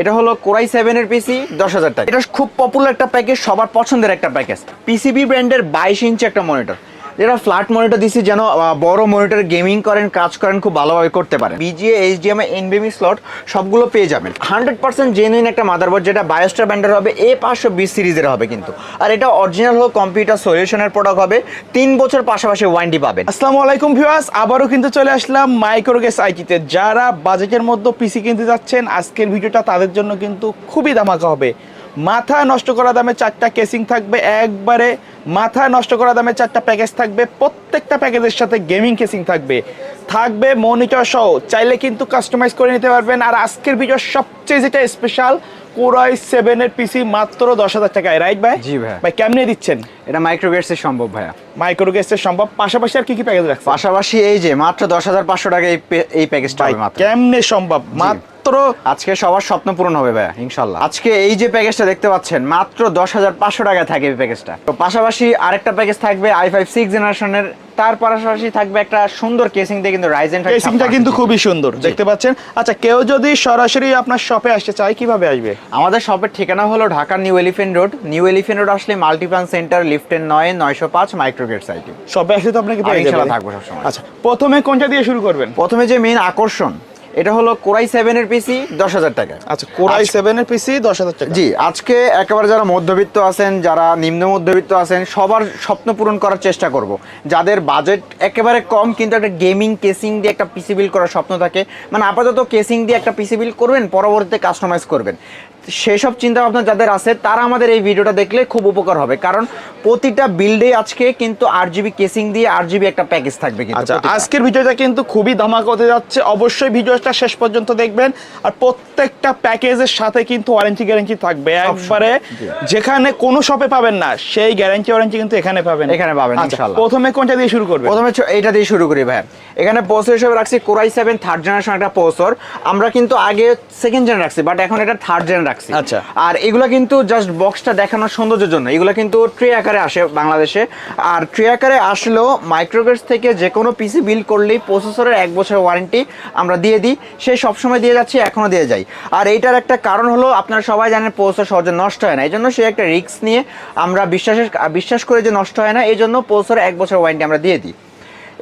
এটা হলো core i seven এর পিসি দশ হাজার টাকা। এটা খুব পপুলার একটা প্যাকেজ সবার পছন্দের একটা প্যাকেজ পিসিবি ব্র্যান্ডের বাইশ ইঞ্চি একটা মনিটর যেটা ফ্ল্যাট মনিটর দিচ্ছি যেন বড় মনিটর গেমিং করেন, কাজ করেন, খুব ভালোভাবে করতে পারেন। বিজিএ এইচডিএমআই এনবিএমি স্লট সবগুলো পেয়ে যাবেন। হান্ড্রেড পার্সেন্ট জেনুইন একটা মাদারবোর্ড যেটা বায়োস্টার ব্র্যান্ডের হবে, এ পাঁচশো বিশ সিরিজের হবে কিন্তু। আর এটা অরিজিনাল হলো কম্পিউটার সলিউশনের প্রোডাক্ট হবে, তিন বছর পাশাপাশি ওয়ারেন্টি পাবেন। আসসালামু আলাইকুম ভিউয়ার্স আবারও কিন্তু চলে আসলাম মাইক্রোগেস আইটিতে যারা বাজেটের মধ্যে পিসি কিনতে যাচ্ছেন, আজকের ভিডিওটা তাদের জন্য কিন্তু খুবই ধামাকা হবে। মাথা নষ্ট করা দামে চারটা কেসিং থাকবে একবারে মাথা নষ্ট করা দামে চারটা প্যাকেজ থাকবে প্রত্যেকটা প্যাকেজের সাথে গেমিং কেসিং থাকবে। থাকবে মনিটর সহ চাইলে কিন্তু কাস্টমাইজ করে নিতে পারবেন। আর আজকের ভিডিও সবচেয়ে যেটা স্পেশাল কোরাই সেভেনের পিসি মাত্র দশ হাজার টাকায় রাইট ভাই? জি ভাই। ভাই কেমনে দিচ্ছেন? এটা মাইক্রোগেটসে সম্ভব ভাইয়া। মাইক্রোগেসের সম্ভব। পাশাপাশি আর কি কি প্যাকেজ রাখছেন? পাশাপাশি এই যে মাত্র দশ হাজার পাঁচশো টাকা এই প্যাকেজটা কেমনে সম্ভব? মাত্র আজকে সবার স্বপ্ন পূরণ হবে ভাইয়া ইনশাল্লাহ আজকে এই যে প্যাকেজটা দেখতে পাচ্ছেন মাত্র দশ হাজার পাঁচশো টাকা থাকে এই প্যাকেজটা তো পাশাপাশি আরেকটা প্যাকেজ থাকবে আই ফাইভ সিক্স জেনারেশনের তার পাশাপাশি থাকবে একটা সুন্দর কেসিং দিয়ে কিন্তু রাইজেন কেসিংটা কিন্তু খুবই সুন্দর দেখতে পাচ্ছেন? আচ্ছা কেউ যদি সরাসরি আপনার শপে আসতে চায় কীভাবে আসবে? আমাদের শপের ঠিকানা হলো ঢাকার New Elephant Road New Elephant Road আসলে মাল্টিপ্লান সেন্টার লিফটের নয় নয়শো পাঁচ মাইক্রোগেট সাইটে শপে আসলে তো আপনাকে পেয়ে যাবেন। থাকব সবসময়। আচ্ছা প্রথমে কোনটা দিয়ে শুরু করবেন? প্রথমে যে মেইন আকর্ষণ এটা হলো কোরাই সেভেনের পিসি দশ হাজার টাকা। আচ্ছা কোরাই সেভেনের পিসি দশ হাজার টাকা। জি আজকে একেবারে যারা মধ্যবিত্ত আছেন যারা নিম্ন মধ্যবিত্ত আছেন সবার স্বপ্ন পূরণ করার চেষ্টা করব। যাদের বাজেট একেবারে কম কিন্তু একটা গেমিং কেসিং দিয়ে একটা পিসি বিল করার স্বপ্ন থাকে মানে আপাতত কেসিং দিয়ে একটা পিসি বিল করবেন পরবর্তীতে কাস্টমাইজ করবেন। সেসব চিন্তা ভাবনা যাদের আছে তারা আমাদের এই ভিডিওটা দেখলে খুব উপকার হবে। কারণ প্রতিটা বিল্ডে আজকে কিন্তু আট জিবি কেসিং দিয়ে আট জিবি একটা প্যাকেজ থাকবে কিন্তু আচ্ছা আজকের ভিডিওটা কিন্তু খুবই ধামাকা হতে যাচ্ছে। অবশ্যই ভিডিওটা শেষ পর্যন্ত দেখবেন। আর প্রত্যেকটা প্যাকেজের সাথে কিন্তু ওয়ারেন্টি গ্যারান্টি থাকবে। একবারে যেখানে কোনো শপে পাবেন না সেই গ্যারেন্টি ওয়ারেন্টি কিন্তু এখানে পাবেন। এখানে পাবেন, আচ্ছা, ইনশাআল্লাহ। প্রথমে কোনটা দিয়ে শুরু করবেন? প্রথমে এইটা দিয়ে শুরু করি ভাই। এখানে প্রসেসর হিসেবে রাখছি core i seven third generation একটা প্রসেসর আমরা কিন্তু আগে সেকেন্ড জেন রাখছি বাট এখন এটা থার্ড জেন রাখছি। আচ্ছা। আর এগুলো কিন্তু জাস্ট বক্সটা দেখানোর সৌন্দর্যের জন্য। এগুলো কিন্তু ট্রে আকারে আসে বাংলাদেশে। আর ট্রে আকারে আসলেও মাইক্রোগেটস থেকে যে কোনো পিসি বিল করলেই প্রসেসরের এক বছরের ওয়ারেন্টি আমরা দিয়ে দিই। সে সবসময় দিয়ে যাচ্ছি এখনও দিয়ে যাই আর এইটার একটা কারণ হলো আপনারা সবাই জানেন প্রসেসর সহজে নষ্ট হয় না। এই জন্য সে একটা রিস্ক নিয়ে আমরা বিশ্বাসের বিশ্বাস করে যে নষ্ট হয় না এই জন্য প্রসেসরের এক বছর ওয়ারেন্টি আমরা দিয়ে দিই।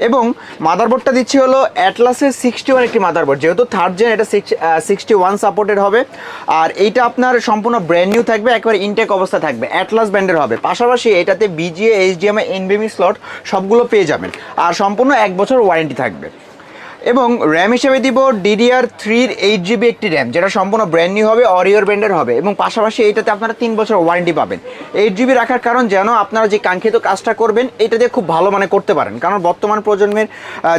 এবং মাদারবোর্ডটা দিচ্ছি হলো অ্যাটলাসের সিক্সটি ওয়ান একটি মাদারবোর্ড যেহেতু থার্ড জেন এটা সিক্স সিক্সটি ওয়ান সাপোর্টেড হবে। আর এইটা আপনার সম্পূর্ণ ব্র্যান্ড নিউ থাকবে, একবার ইনটেক অবস্থা থাকবে। অ্যাটলাস ব্র্যান্ডের হবে। পাশাপাশি এটাতে বিজিএ এইচডিএমআই এনবিএমি স্লট সবগুলো পেয়ে যাবেন। আর সম্পূর্ণ এক বছর ওয়ারেন্টি থাকবে। এবং র্যাম হিসেবে দিব ডিডিআর থ্রির এইট জিবি একটি র্যাম যেটা সম্পূর্ণ ব্র্যান্ড নিউ হবে অরিওর ব্র্যান্ডের হবে এবং পাশাপাশি এইটাতে আপনারা তিন বছর ওয়ারেন্টি পাবেন। এইট জিবি রাখার কারণ যেন আপনারা যে কাঙ্ক্ষিত কাজটা করবেন, এটা দিয়ে খুব ভালো মানে করতে পারেন। কারণ বর্তমান প্রজন্মের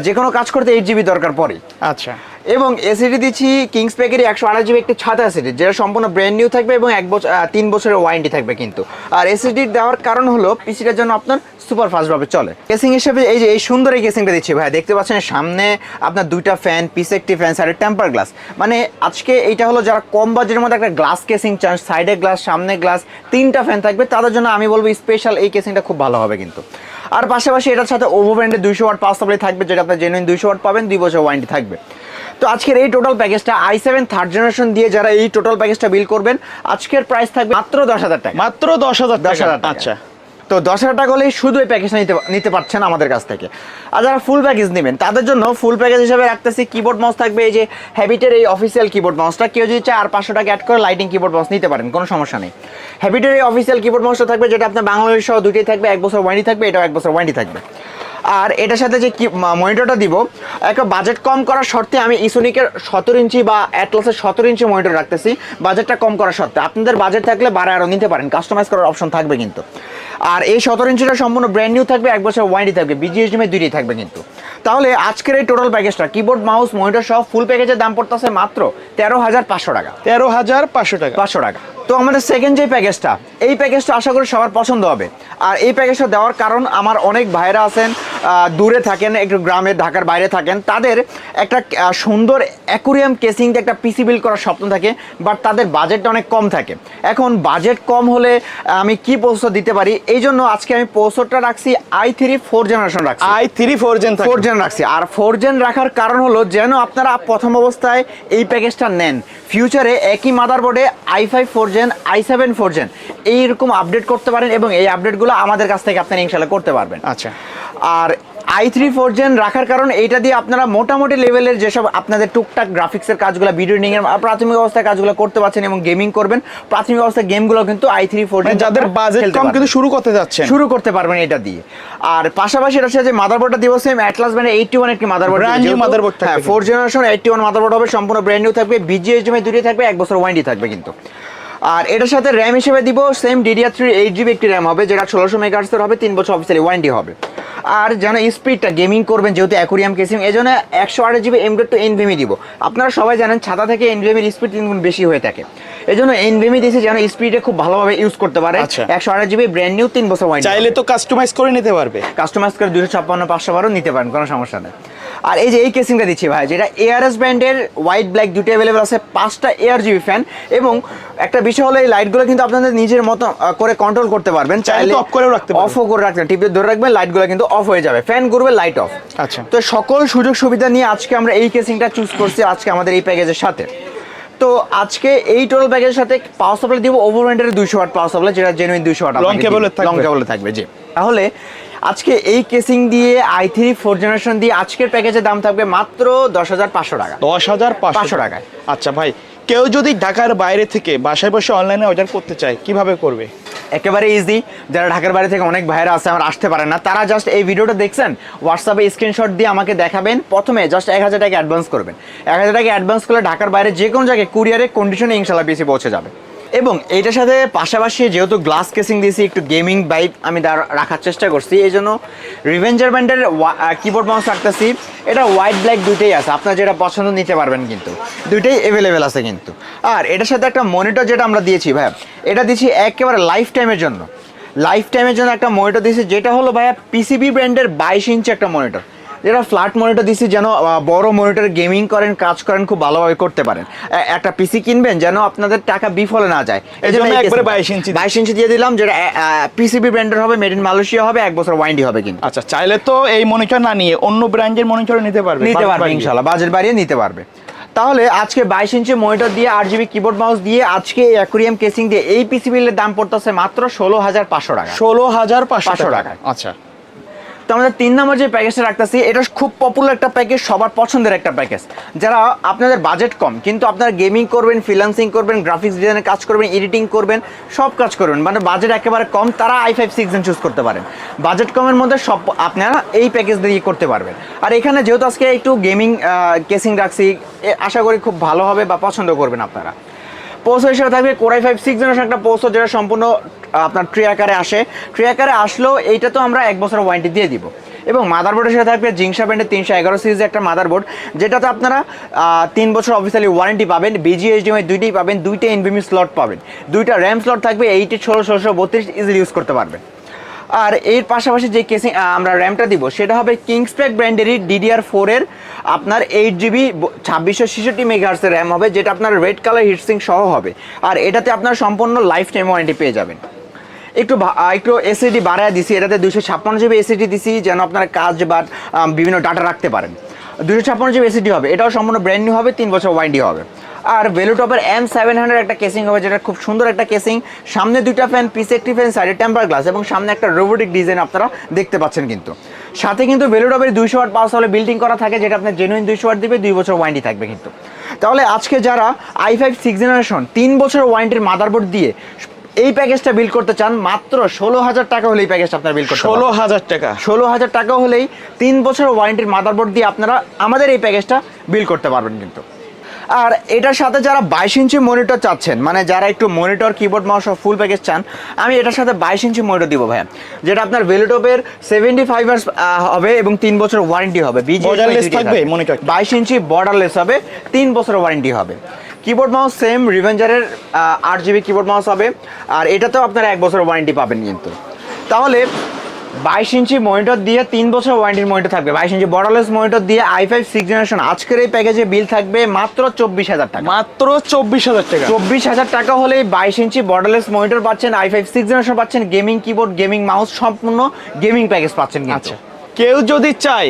যে কোনো কাজ করতে এইট জিবি দরকার পড়ে আচ্ছা। এবং এসিডি দিচ্ছি কিংস প্যাকেরই একশো জিবি একটি ছাতা এসিডি যেটা সম্পূর্ণ ব্র্যান্ড নিউ থাকবে এবং এক বছর তিন বছরের ওয়ারেন্টি থাকবে কিন্তু। আর এসিডি দেওয়ার কারণ হলো পিসিটার জন্য আপনার সুপার ফাস্টভাবে চলে। কেসিং হিসেবে এই যে, এই সুন্দর এই কেসিংটা দিচ্ছি ভাই, দেখতে পাচ্ছেন সামনে আপনার দুইটা ফ্যান পিছে একটি ফ্যান সাইডে টেম্পার গ্লাস মানে আজকে এইটা হলো যারা কম বাজেটের মধ্যে একটা গ্লাস কেসিং চান সাইডে গ্লাস সামনে গ্লাস তিনটা ফ্যান থাকবে, তাদের জন্য আমি বলব স্পেশাল এই কেসিংটা খুব ভালো হবে কিন্তু। আর পাশাপাশি এটার সাথে ওভো ব্র্যান্ডের দুইশো ওয়াট পাঁচ থাকবে, যেটা আপনার জেনুইন দুইশো ওয়াট পাবেন, দুই বছর ওয়ারেন্টি থাকবে। তো আজকের এই টোটাল প্যাকেজটা আই সেভেন থার্ড জেনারেশন দিয়ে যারা এই টোটাল প্যাকেজটা বিল করবেন আজকের প্রাইস থাকবে মাত্র দশ হাজার টাকা। মাত্র দশ হাজার দশ হাজার আচ্ছা। তো দশ হাজার টাকা হলেই শুধু এই প্যাকেজটা নিতে নিতে পারছেন আমাদের কাছ থেকে। আর যারা ফুল প্যাকেজ নেবেন তাদের জন্য ফুল প্যাকেজ হিসাবে রাখতেছি কিবোর্ড মাউস থাকবে এই যে হ্যাবিটের এই অফিসিয়াল কিবোর্ড মাউসটা কেউ যদি চায় আর পাঁচশো টাকা অ্যাড করে লাইটিং কিবোর্ড মাউস নিতে পারেন কোনো সমস্যা নেই। হ্যাবিটের এই অফিসিয়াল কিবোর্ড মাউসটা থাকবে যেটা আপনার বাংলাদেশ সহ দুটোই থাকবে এক বছর ওয়ারেন্টি থাকবে এটাও এক বছর ওয়ারেন্টি থাকবে। আর এটার সাথে যে কি মনিটরটা দিব একটা বাজেট কম করার শর্তে আমি ইসোনিকের সতেরো ইঞ্চি বা অ্যাটলাসের সতেরো ইঞ্চি মনিটর রাখতেছি। বাজেটটা কম করার শর্তে। আপনাদের বাজেট থাকলে বাড়া আরও নিতে পারেন। কাস্টমাইজ করার অপশন থাকবে কিন্তু। আর এই সতেরো ইঞ্চিটা সম্পূর্ণ ব্র্যান্ড নিউ থাকবে এক বছর ওয়ারেন্টি থাকবে বিজিএসডিএমে দুইটাই থাকবে কিন্তু। তাহলে আজকের এই টোটাল প্যাকেজটা কিবোর্ড মাউস মনিটর সহ ফুল প্যাকেজের দাম পড়তেছে মাত্র তেরো হাজার পাঁচশো টাকা। তেরো হাজার পাঁচশো টাকা। পাঁচশো টাকা। তো আমাদের সেকেন্ড যে প্যাকেজটা এই প্যাকেজটা আশা করি সবার পছন্দ হবে। আর এই প্যাকেজটা দেওয়ার কারণ আমার অনেক ভাইরা আছেন দূরে থাকেন একটু গ্রামে ঢাকার বাইরে থাকেন তাদের একটা সুন্দর অ্যাকুরিয়াম কেসিং দিয়ে একটা পিসি বিল করার স্বপ্ন থাকে বাট তাদের বাজেটটা অনেক কম থাকে। এখন বাজেট কম হলে আমি কি প্রসেসর দিতে পারি? এই জন্য আজকে আমি প্রসেসরটা রাখছি আই থ্রি ফোর জেনারেশন রাখছি। I three four gen four gen রাখছি। আর ফোর জেন রাখার কারণ হলো যেন আপনারা প্রথম অবস্থায় এই প্যাকেজটা নেন। ফিউচারে একই মাদারবোর্ডে i five four gen i seven four gen এইরকম আপডেট করতে পারেন এবং এই আপডেটগুলো আমাদের কাছ থেকে আপনারা ইনশাল্লাহ করতে পারবেন। আচ্ছা। আর আই থ্রি ফোর জেন রাখার কারণ এইটা দিয়ে আপনারা মোটামুটি লেভেলের যেসব আপনাদের টুকটাক গ্রাফিক্সের কাজগুলো ভিডিও এর প্রাথমিক অবস্থায় কাজগুলো করতে পারছেন এবং গেমিং করবেন প্রাথমিক অবস্থায় গেমগুলো কিন্তু আই থ্রি ফোর মানে যাদের বাজেট কম কিন্তু শুরু করতে যাচ্ছেন। শুরু করতে পারবেন এটা দিয়ে। আর পাশাপাশি এটা হচ্ছে যে মাদারবোর্ডটা দিব same Atlas brand eighty one একটি মাদারবোর্ড Brand new motherboard থাকবে four generation eighty one motherboard হবে সম্পূর্ণ ব্র্যান্ড নিউ থাকবে বিজিএইচএমআই দুটোই থাকবে এক বছর ওয়ারেন্টি থাকবে কিন্তু। আর এটার সাথে র্যাম হিসেবে দিব same DDR three eight GB একটি র্যাম হবে যেটা ষোলোশো মেগাহার্সের হবে তিন বছর অফিসিয়ালি ওয়ারেন্টি হবে। আর যেন স্পিডটা গেমিং করবেন যেহেতু অ্যাকোরিয়াম কেসিং এই জন্য একশো আট জিবি এম টু এনভিএমি দিব। আপনারা সবাই জানেন ছাতা থেকে এনভিএমির স্পিড তিন গুণ বেশি হয়ে থাকে। এই জন্য এনভিএমি দিয়েছে যেন স্পিডে খুব ভালোভাবে ইউজ করতে পারে। আচ্ছা। একশো আট জিবি ব্র্যান্ড নিউ তিন বছর ওয়ারেন্টি চাইলে তো কাস্টমাইজ করে নিতে পারবে। কাস্টমাইজ করে দুশো ছাপ্পান্ন পাঁচশো বারো নিতে পারেন কোনো সমস্যা নেই। আর এই যে এই কেসিংটা দিচ্ছি ভাই যেটা এআরএস ব্র্যান্ডের হোয়াইট ব্ল্যাক দুটো অ্যাভেলেবল আছে পাঁচটা এয়ার জিবি ফ্যান এবং একটা বিষয় হলো এই লাইটগুলো কিন্তু আপনাদের নিজের মতো করে কন্ট্রোল করতে পারবেন চাইলে অফ করেও রাখতে। অফও করে রাখতে টিপে ধরে রাখবেন লাইটগুলো কিন্তু অফ হয়ে যাবে ফ্যান ঘুরবে লাইট অফ আচ্ছা। তো সকল সুযোগ সুবিধা নিয়ে আজকে আমরা এই কেসিংটা চুজ করছি আজকে আমাদের এই প্যাকেজের সাথে তো আজকে এই টোটাল প্যাকেজের সাথে পাওয়ার সাপ্লাই দিব ওভার ব্র্যান্ডের দুইশো ওয়াট পাওয়ার সাপ্লাই যেটা জেনুইন দুইশো ওয়াট cable থাকবে। লং কেবল থাকবে জি তাহলে আজকে এই কেসিং দিয়ে আই থ্রি ফোর জেনারেশন দিয়ে আজকের প্যাকেজের দাম থাকবে মাত্র দশ হাজার পাঁচশো টাকা। দশ হাজার পাঁচশো টাকায়। আচ্ছা ভাই কেউ যদি ঢাকার বাইরে থেকে বাসায় বসে অনলাইনে অর্ডার করতে চায় কীভাবে করবে? একেবারে ইজি যারা ঢাকার বাইরে থেকে অনেক ভাইরা আছে আমার আসতে পারে না। তারা জাস্ট এই ভিডিওটা দেখছেন হোয়াটসঅ্যাপে স্ক্রিনশট দিয়ে আমাকে দেখাবেন। প্রথমে জাস্ট এক হাজার টাকা অ্যাডভান্স করবেন। এক হাজার টাকা অ্যাডভান্স করলে ঢাকার বাইরে যে কোনো জায়গায় কুরিয়ারে কন্ডিশনে ইনশাল্লাহ পিসি পৌঁছে যাবে। এবং এইটার সাথে পাশাপাশি যেহেতু গ্লাস কেসিং দিয়েছি, একটু গেমিং বাইক আমি রাখার চেষ্টা করছি। এই জন্য রিভেঞ্জার ব্যান্ডের কিবোর্ড মাউস রাখতেছি। এটা হোয়াইট ব্ল্যাক দুইটাই আছে, আপনার যেটা পছন্দ নিতে পারবেন কিন্তু। দুইটাই অ্যাভেলেবেল আছে কিন্তু। আর এটার সাথে একটা মনিটর যেটা আমরা দিয়েছি ভাই এটা দিয়েছি একেবারে লাইফ টাইমের জন্য। লাইফ টাইমের জন্য একটা মনিটর দিয়েছি, যেটা হলো ভাইয়া পিসিবি ব্র্যান্ডের বাইশ ইঞ্চি একটা মনিটর যেটা ফ্ল্যাট মনিটর দিছি যেন বড় মনিটর গেমিং করেন কাজ করেন খুব ভালোভাবে করতে পারেন। একটা পিসি কিনবেন যেন আপনাদের টাকা বিফলে না যায়। এই জন্য একবারে 22 ইঞ্চি। বাইশ ইঞ্চি দিয়ে দিলাম যেটা পিসিবি ব্র্যান্ডের হবে মেড ইন মালয়েশিয়া হবে এক বছর ওয়ারেন্টি হবে কিন্তু। আচ্ছা চাইলে তো এই মনিটর না নিয়ে অন্য ব্র্যান্ডের মনিটর নিতে পারবে নিতে পারবে বাড়িয়ে। ইনশাল্লাহ বাজেট বাড়িয়ে নিতে পারবে। তাহলে আজকে বাইশ ইঞ্চি মনিটর দিয়ে আট জিবি কিবোর্ড মাউস দিয়ে আজকে অ্যাকুরিয়াম কেসিং দিয়ে এই পিসি বিলের দাম পড়তেছে মাত্র ষোলো হাজার পাঁচশো টাকা। ষোলো হাজার পাঁচশো টাকা। আচ্ছা। তো আমাদের তিন নম্বর যে প্যাকেজটা রাখতেছি, এটা খুব পপুলার একটা প্যাকেজ সবার পছন্দের একটা প্যাকেজ যারা আপনাদের বাজেট কম, কিন্তু আপনারা গেমিং করবেন ফ্রিল্যান্সিং করবেন গ্রাফিক্স ডিজাইনের কাজ করবেন এডিটিং করবেন, সব কাজ করবেন মানে বাজেট একেবারে কম, তারা আই ফাইভ সিক্স চুজ করতে পারেন। বাজেট কমের মধ্যে সব আপনারা এই প্যাকেজ দিয়ে করতে পারবেন। আর এখানে যেহেতু আজকে একটু গেমিং কেসিং রাখছি আশা করি খুব ভালো হবে বা পছন্দ করবেন আপনারা। পোস্ট হিসেবে থাকবে core i five six generation একটা পোস্ট যেটা সম্পূর্ণ আপনার ট্রি আকারে আসে। ট্রি আকারে আসলেও এইটা তো আমরা এক বছর ওয়ারেন্টি দিয়ে দিব। এবং মাদারবোর্ডের সাথে থাকবে জিংসা ব্যান্ডের তিনশো এগারো সিরিজের একটা মাদারবোর্ড যেটাতে আপনারা তিন বছর অফিসিয়ালি ওয়ারেন্টি পাবেন। বিজিএসডিএমআই দুইটাই পাবেন, দুইটা এনভিমি স্লট পাবেন। দুইটা র্যাম স্লট থাকবে এইটি ষোলো, ষোলোশো বত্রিশ ইজিলি ইউজ করতে পারবেন। আর এর পাশাপাশি যে কেসিং আমরা র্যামটা দিব, সেটা হবে কিংসপ্যাক ব্র্যান্ডেরই ডিডিআর ফোরের আপনার এইট জিবি ছাব্বিশশো ছেষট্টি মেগাহার্সের র্যাম হবে, যেটা আপনার রেড কালার হিটসিং সহ হবে। আর এটাতে আপনার সম্পূর্ণ লাইফ টাইম ওয়ারেন্টি পেয়ে যাবেন। একটু একটু এসিডি বাড়ায় দিছি, এটাতে দুশো ছাপ্পান্ন জিবি এসিডি দিছি, যেন আপনার কাজ বা বিভিন্ন ডাটা রাখতে পারেন। দুশো ছাপ্পান্ন জিবি এসিডি হবে। এটাও সম্পূর্ণ ব্র্যান্ড নিউ হবে, তিন বছর ওয়ারেন্টি হবে। আর ভেলুটপের এম সেভেন হান্ড্রেড একটা কেসিং হবে, যেটা খুব সুন্দর একটা কেসিং সামনে দুইটা ফ্যান পিছে একটি ফ্যান সাইডে টেম্পার গ্লাস এবং সামনে একটা রোবোটিক ডিজাইন আপনারা দেখতে পাচ্ছেন কিন্তু। সাথে কিন্তু ভেলুটপের দুইশো ওয়াট পাওয়ার হলে বিল্ডিং করা থাকে, যেটা আপনার জেনুইন দুইশো ওয়াট দিবে, দুই বছর ওয়ারেন্টি থাকবে কিন্তু। তাহলে আজকে যারা আই ফাইভ সিক্স জেনারেশন তিন বছর ওয়ারেন্টির মাদারবোর্ড দিয়ে এই প্যাকেজটা বিল করতে চান মাত্র ষোলো হাজার টাকা হলে এই প্যাকেজটা আপনার বিল করতে ষোলো হাজার টাকা। ষোলো হাজার টাকা হলেই তিন বছর ওয়ারেন্টির মাদারবোর্ড দিয়ে আপনারা আমাদের এই প্যাকেজটা বিল করতে পারবেন কিন্তু। আর এটার সাথে যারা বাইশ ইঞ্চি মনিটর চাচ্ছেন মানে যারা একটু monitor keyboard mouse full package চান আমি এটার সাথে বাইশ ইঞ্চি মনিটর দিব ভাইয়া। যেটা আপনার ভেলোটপের সেভেন্টি ফাইভ হবে এবং তিন বছর ওয়ারেন্টি হবে? বাইশ ইঞ্চি বর্ডারলেস হবে তিন বছর ওয়ারেন্টি হবে। কিবোর্ড মাউস সেম রিভেঞ্জারের আট জিবি কিবোর্ড মাউস হবে। আর এটাতেও আপনারা এক বছর ওয়ারেন্টি পাবেন কিন্তু। তাহলে বাইশ ইঞ্চি মনিটর দিয়ে তিন বছর ওয়ারেন্টির মনিটর থাকবে। বাইশ ইঞ্চি বর্ডারলেস মনিটর দিয়ে আই ফাইভ সিক্স জেনারেশন আজকের এই প্যাকেজে বিল থাকবে মাত্র চব্বিশ হাজার টাকা। মাত্র চব্বিশ হাজার টাকা। চব্বিশ হাজার টাকা হলে বাইশ ইঞ্চি বর্ডারলেস মনিটর পাচ্ছেন আই ফাইভ সিক্স জেনারেশন পাচ্ছেন গেমিং কিবোর্ড গেমিং মাউস সম্পূর্ণ গেমিং প্যাকেজ পাচ্ছেন আচ্ছা। কেউ যদি চায়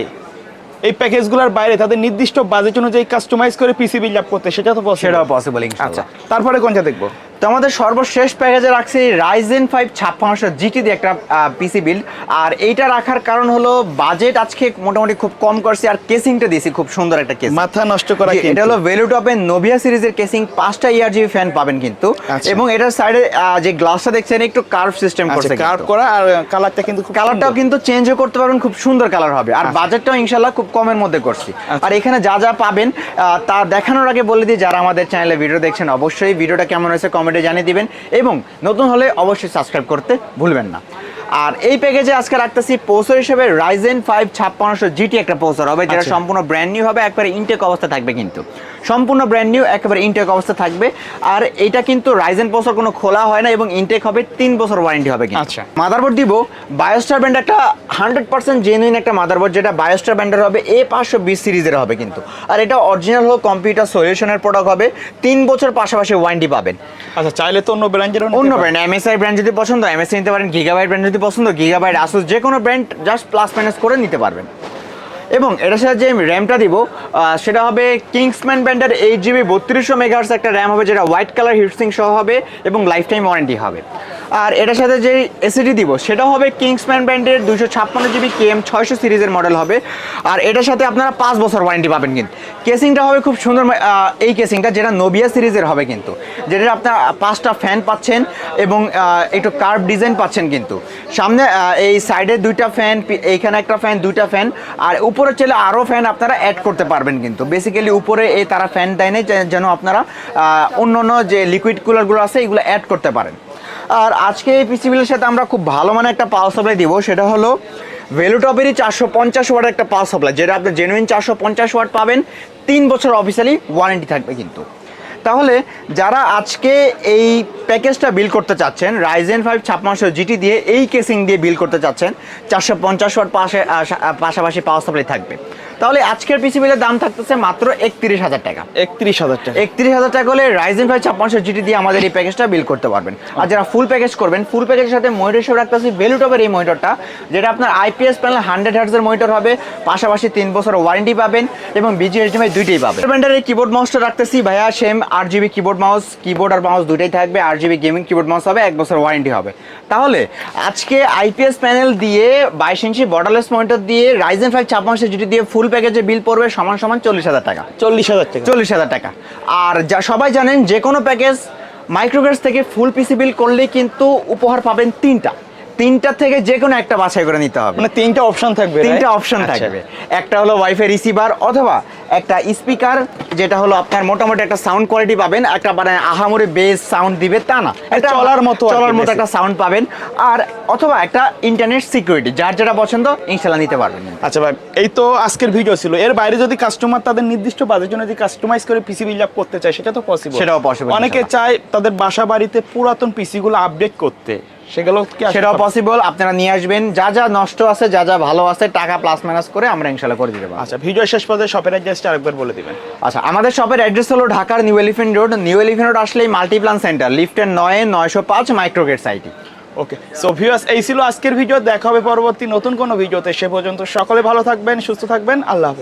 এই প্যাকেজগুলোর বাইরে তাদের নির্দিষ্ট বাজেট অনুযায়ী কাস্টমাইজ করে পিসি বিল্ড আপ করতে সেটা তো পসিবল সেটাও পসিবল আচ্ছা তারপরে কোনটা দেখব? তো আমাদের সর্বশেষ প্যাকেজে রাখছি রাইজেন ফাইভ ছাপ্পান্নশো জিটি দিয়ে একটা পিসি বিল্ড আর এইটা রাখার কারণ হলো বাজেট আজকে মোটামুটি খুব কম করছি আর কেসিংটা দিয়েছি খুব সুন্দর একটা কেসিং মাথা নষ্ট করা এটা হলো ভেলুটপের নোভিয়া সিরিজের কেসিং পাঁচটা ইয়ার জিবি ফ্যান পাবেন কিন্তু আচ্ছা। এবং এটার সাইডে যে গ্লাসটা দেখছেন একটু কার্ভ সিস্টেম আচ্ছা করছে কার্ভ করা আর কালারটা কিন্তু কালারটাও। কিন্তু চেঞ্জও করতে পারবেন খুব সুন্দর কালার হবে আর আচ্ছা। বাজেটটাও ইনশাল্লাহ খুব কমের মধ্যে করছি আচ্ছা। আর এখানে যা যা পাবেন তা দেখানোর আগে বলে দিই যারা আমাদের চ্যানেলে ভিডিও দেখছেন অবশ্যই ভিডিওটা কেমন হয়েছে কমেন্টে জানিয়ে দিবেন এবং নতুন হলে অবশ্যই সাবস্ক্রাইব করতে ভুলবেন না আর এই প্যাকেজে আজকে রাখতেছি পোসর হিসেবে রাইজেন ফাইভ ছাপ্পান্নশো জিটি একটা পোসর হবে যেটা আচ্ছা। সম্পূর্ণ ব্র্যান্ড নিউ হবে একবারে ইনটেক অবস্থা থাকবে কিন্তু সম্পূর্ণ ব্র্যান্ড নিউ একেবারে ইনটেক অবস্থা থাকবে। আর এটা কিন্তু রাইজেন পৌসর কোনো খোলা হয় না এবং ইনটেক হবে তিন বছর ওয়ারেন্টি হবে কিন্তু। আচ্ছা। মাদারবোর্ড দিব বায়োস্টার ব্র্যান্ড একটা হান্ড্রেড পার্সেন্ট জেনুইন একটা মাদারবোর্ড যেটা বায়োস্টার ব্র্যান্ডের হবে এ পাঁচশো বিশ সিরিজের হবে কিন্তু। আর এটা অরিজিনাল হোক কম্পিউটার সলিউশনের প্রোডাক্ট হবে তিন বছর পাশাপাশি ওয়ারেন্টি পাবেন। আচ্ছা চাইলে তো অন্য ব্র্যান্ডের অন্য ব্র্যান্ড এমএসআই ব্র্যান্ড যদি পছন্দ এমএসআই নিতে পারেন গিগাবাইট ব্র্যান্ড যদি পছন্দ গিগাবাইট আসুস যে কোনো ব্র্যান্ড জাস্ট প্লাস মাইনাস করে নিতে পারবেন। এবং এটার সাথে যে আমি র্যামটা দিব সেটা হবে কিংসম্যান ব্র্যান্ডের এইট জিবি বত্রিশশো মেগাহার্স একটা র্যাম হবে, যেটা হোয়াইট কালার হিটসিং সহ হবে এবং লাইফ টাইম ওয়ারেন্টি হবে। আর এটার সাথে যে এসিডি দিব সেটা হবে কিংসম্যান ব্র্যান্ডের দুশো ছাপ্পান্ন জিবি কেএম ছয়শো সিরিজের মডেল হবে। আর এটার সাথে আপনারা পাঁচ বছর ওয়ারেন্টি পাবেন কিন্তু। কেসিংটা হবে খুব সুন্দর এই কেসিংটা যেটা নোবিয়া সিরিজের হবে কিন্তু। যেটা আপনার পাঁচটা ফ্যান পাচ্ছেন এবং একটু কার্ভ ডিজাইন পাচ্ছেন কিন্তু। সামনে এই সাইডে দুইটা ফ্যান এইখানে একটা ফ্যান দুইটা ফ্যান আর উপরে চলে আরও ফ্যান আপনারা অ্যাড করতে পারবেন কিন্তু। বেসিক্যালি উপরে এই তারা ফ্যান দেয় নেই যেন আপনারা অন্য অন্য যে লিকুইড কুলারগুলো আছে, এগুলো অ্যাড করতে পারেন। আর আজকে এই পিসিবিলের সাথে আমরা খুব ভালো মানে একটা পাওয়ার সাপ্লাই দিব, সেটা হলো ভেলুটপেরই চারশো পঞ্চাশ ওয়াট একটা পাওয়ার সাপ্লাই যেটা আপনি জেনুইন চারশো পঞ্চাশ ওয়াট পাবেন। তিন বছর অফিসিয়ালি ওয়ারেন্টি থাকবে কিন্তু। তাহলে যারা আজকে এই প্যাকেজটা বিল করতে চাচ্ছেন রাইজেন ফাইভ ছাপ্পান্নশো জিটি দিয়ে এই কেসিং দিয়ে বিল করতে চাচ্ছেন, চারশো পঞ্চাশ ওয়াট পাশে পাশাপাশি পাওয়ার সাপ্লাই থাকবে। তাহলে আজকের পিসিবিলের দাম থাকতেছে মাত্র একত্রিশ হাজার টাকা। একত্রিশ হাজার টাকা। একত্রিশ হাজার টাকা হলে রাইজেন ফাইভ ছাপ্পান্নশো জিটি দিয়ে আমাদের এই প্যাকেজটা বিল করতে পারবেন। আর যারা ফুল প্যাকেজ করবেন ফুল প্যাকেজের সাথে মনিটর হিসেবে রাখতেছি ভ্যালুটপের এই মনিটরটা যেটা আপনার আইপিএস প্যানেল হান্ড্রেড হার্টসের মনিটর হবে পাশাপাশি তিন বছর ওয়ারেন্টি পাবেন এবং বিজিএসডিএমআই দুইটাই পাবেন। ব্র্যান্ডের এই কিবোর্ড মাউসটা রাখতেছি ভাইয়া সেম আট জিবি কিবোর্ড মাউস কিবোর্ড আর মাউস দুইটাই থাকবে আট জিবি গেমিং কিবোর্ড মাউস হবে এক বছর ওয়ারেন্টি হবে। তাহলে আজকে আইপিএস প্যানেল দিয়ে বাইশ ইঞ্চি বর্ডারলেস মনিটর দিয়ে রাইজেন ফাইভ ছাপ্পান্নশো জিটি দিয়ে ফুল প্যাকেজে বিল পড়বে সমান সমান চল্লিশ হাজার টাকা। চল্লিশ হাজার টাকা। চল্লিশ হাজার টাকা। আর যা সবাই জানেন যে কোনো প্যাকেজ মাইক্রোগ্যাস থেকে ফুল পিসি বিল করলেই কিন্তু উপহার পাবেন তিনটা। তিনটা থেকে যে কোনো একটা বাছাই করে নিতে হবে। মানে তিনটা অপশন থাকবে তিনটা অপশন আচ্ছা। থাকবে। একটা হলো ওয়াইফাই রিসিভার অথবা একটা স্পিকার যেটা হলো আপনার মোটামুটি একটা সাউন্ড কোয়ালিটি পাবেন একটা মানে আহামরি বেস সাউন্ড দিবে তা না। একটা চলার মতো চলার মতো একটা সাউন্ড পাবেন আর অথবা একটা ইন্টারনেট সিকিউরিটি যার যেটা পছন্দ ইনশাল্লাহ নিতে পারবেন। আচ্ছা ভাই এই তো আজকের ভিডিও ছিল। এর বাইরে যদি কাস্টমার তাদের নির্দিষ্ট বাজেট জন্য যদি কাস্টমাইজ করে পিসি বিল্ড আপ করতে চায় সেটা তো পসিবল সেটাও possible, অনেকে চায় তাদের বাসা বাড়িতে পুরাতন পিসি গুলো আপডেট করতে। সেগুলো সেটাও পসিবল আপনারা নিয়ে আসবেন। যা যা নষ্ট আছে যা যা ভালো আছে টাকা প্লাস মাইনাস করে আমরা ইনশাল্লাহ করে দিতে পারব। আচ্ছা ভিডিও শেষ পর্যায়ে শপের অ্যাড্রেসটা আরেকবার বলে দিবেন। আচ্ছা আমাদের শপের অ্যাড্রেস হলো ঢাকার New Elephant Road New Elephant Road আসলেই মাল্টিপ্লান সেন্টার লিফটের নয় নয়শো পাঁচ মাইক্রোগেট সাইটি ওকে সো ভিউয়ার্স এই ছিল আজকের ভিডিও দেখা হবে পরবর্তী নতুন কোনো ভিডিওতে সে পর্যন্ত সকলে ভালো থাকবেন সুস্থ থাকবেন। আল্লাহ হাফেজ।